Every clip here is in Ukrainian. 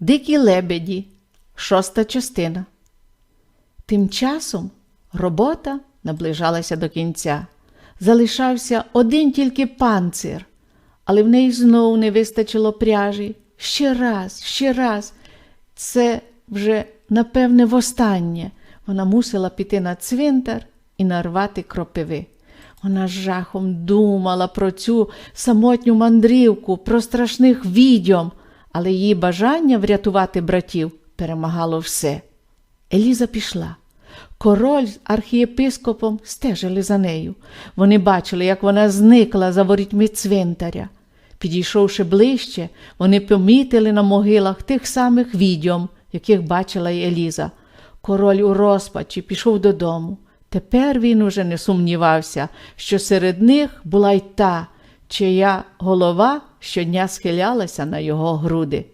Дикі лебеді, шоста частина. Тим часом робота наближалася до кінця. Залишався один тільки панцир, але в неї знову не вистачило пряжі. Ще раз, ще раз. Це вже, напевне, востаннє. Вона мусила піти на цвинтар і нарвати кропиви. Вона з жахом думала про цю самотню мандрівку, про страшних відьом, але її бажання врятувати братів перемагало все. Еліза пішла. Король з архієпископом стежили за нею. Вони бачили, як вона зникла за ворітьми цвинтаря. Підійшовши ближче, вони помітили на могилах тих самих відьом, яких бачила й Еліза. Король у розпачі пішов додому. Тепер він уже не сумнівався, що серед них була й та, чия голова щодня схилялася на його груди.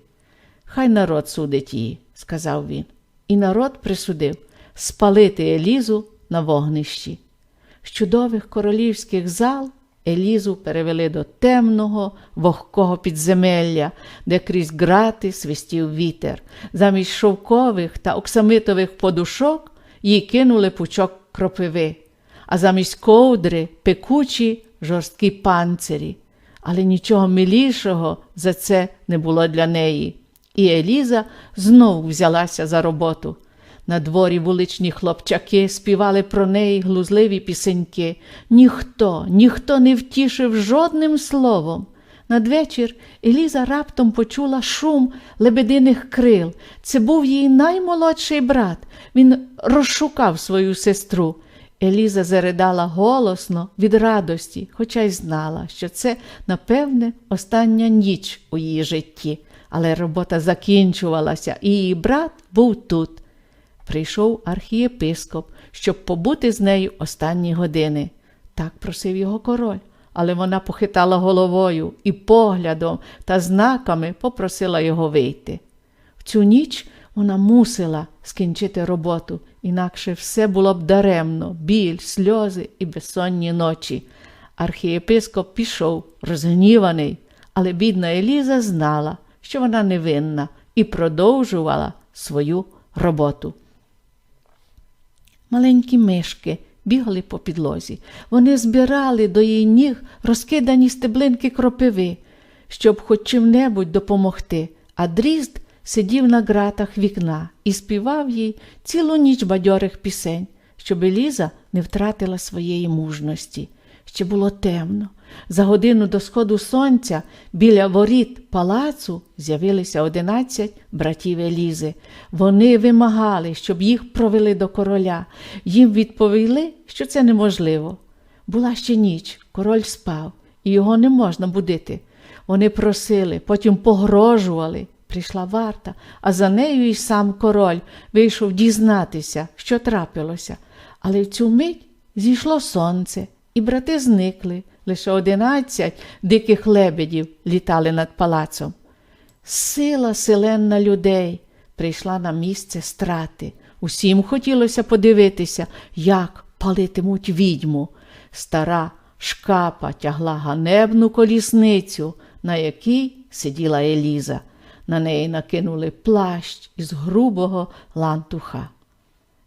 Хай народ судить її, сказав він. І народ присудив спалити Елізу на вогнищі. З чудових королівських зал Елізу перевели до темного, вогкого підземелля, де крізь грати свистів вітер. Замість шовкових та оксамитових подушок їй кинули пучок кропиви, а замість ковдри пекучі жорсткі панцирі. Але нічого милішого за це не було для неї. І Еліза знову взялася за роботу. На дворі вуличні хлопчаки співали про неї глузливі пісеньки. Ніхто, ніхто не втішив жодним словом. Надвечір Еліза раптом почула шум лебединих крил. Це був її наймолодший брат. Він розшукав свою сестру. Еліза заридала голосно від радості, хоча й знала, що це, напевне, остання ніч у її житті. Але робота закінчувалася, і її брат був тут. Прийшов архієпископ, щоб побути з нею останні години. Так просив його король, але вона похитала головою і поглядом та знаками попросила його вийти. В цю ніч вона мусила скінчити роботу, інакше все було б даремно, біль, сльози і безсонні ночі. Архієпископ пішов, розгніваний, але бідна Еліза знала, що вона невинна, і продовжувала свою роботу. Маленькі мишки бігали по підлозі. Вони збирали до її ніг розкидані стеблинки кропиви, щоб хоч чим-небудь допомогти, а дрізд сидів на ґратах вікна і співав їй цілу ніч бадьорих пісень, щоб Еліза не втратила своєї мужності. Ще було темно. За годину до сходу сонця біля воріт палацу з'явилися одинадцять братів Елізи. Вони вимагали, щоб їх провели до короля. Їм відповіли, що це неможливо. Була ще ніч, король спав, і його не можна будити. Вони просили, потім погрожували. Прийшла варта, а за нею і сам король вийшов дізнатися, що трапилося. Але в цю мить зійшло сонце, і брати зникли. Лише одинадцять диких лебедів літали над палацом. Сила селенна людей прийшла на місце страти. Усім хотілося подивитися, як палитимуть відьму. Стара шкапа тягла ганебну колісницю, на якій сиділа Еліза. На неї накинули плащ із грубого лантуха.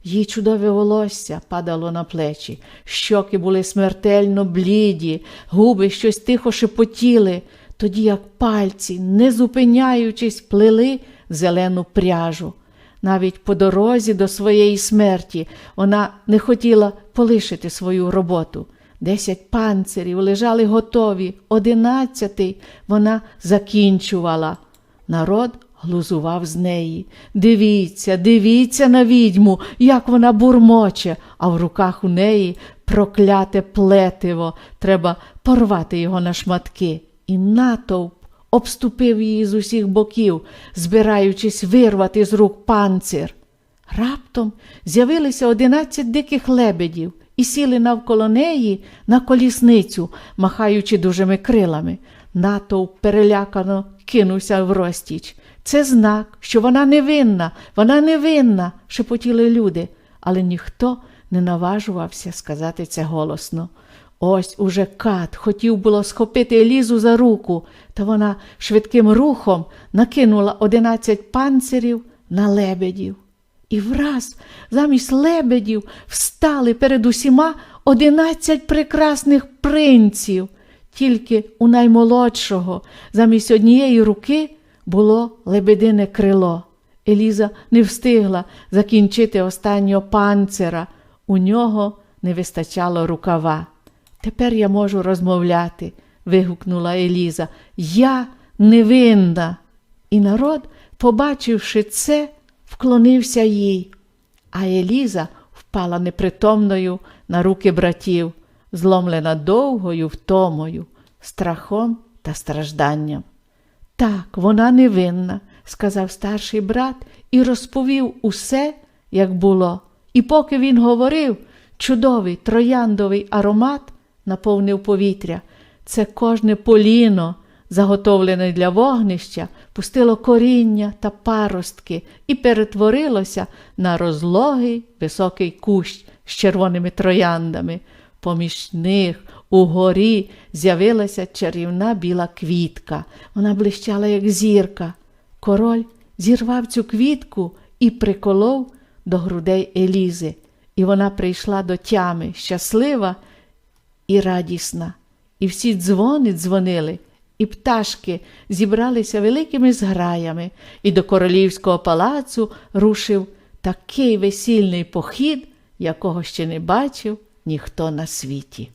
Її чудове волосся падало на плечі, щоки були смертельно бліді, губи щось тихо шепотіли, тоді як пальці, не зупиняючись, плели зелену пряжу. Навіть по дорозі до своєї смерті вона не хотіла полишити свою роботу. Десять панцирів лежали готові, одинадцятий вона закінчувала. Народ глузував з неї. Дивіться, дивіться на відьму, як вона бурмоче, а в руках у неї прокляте плетиво. Треба порвати його на шматки. І натовп обступив її з усіх боків, збираючись вирвати з рук панцир. Раптом з'явилися одинадцять диких лебедів і сіли навколо неї на колісницю, махаючи дужими крилами. Натовп перелякано кинувся в розтіч. Це знак, що вона невинна, вона невинна, шепотіли люди, але ніхто не наважувався сказати це голосно. Ось уже кат хотів було схопити Елізу за руку, та вона швидким рухом накинула одинадцять панцирів на лебедів. І враз замість лебедів встали перед усіма одинадцять прекрасних принців. Тільки у наймолодшого замість однієї руки було лебедине крило. Еліза не встигла закінчити останнього панцира. У нього не вистачало рукава. Тепер я можу розмовляти, вигукнула Еліза. Я невинна. І народ, побачивши це, вклонився їй. А Еліза впала непритомною на руки братів, зломлена довгою втомою, страхом та стражданням. Так, вона невинна, сказав старший брат і розповів усе, як було. І поки він говорив, чудовий трояндовий аромат наповнив повітря. Це кожне поліно, заготовлене для вогнища, пустило коріння та паростки і перетворилося на розлогий високий кущ з червоними трояндами. Поміж них угорі з'явилася чарівна біла квітка. Вона блищала, як зірка. Король зірвав цю квітку і приколов до грудей Елізи, і вона прийшла до тями щаслива і радісна. І всі дзвони дзвонили, і пташки зібралися великими зграями, і до королівського палацу рушив такий весільний похід, якого ще не бачив ніхто на світі.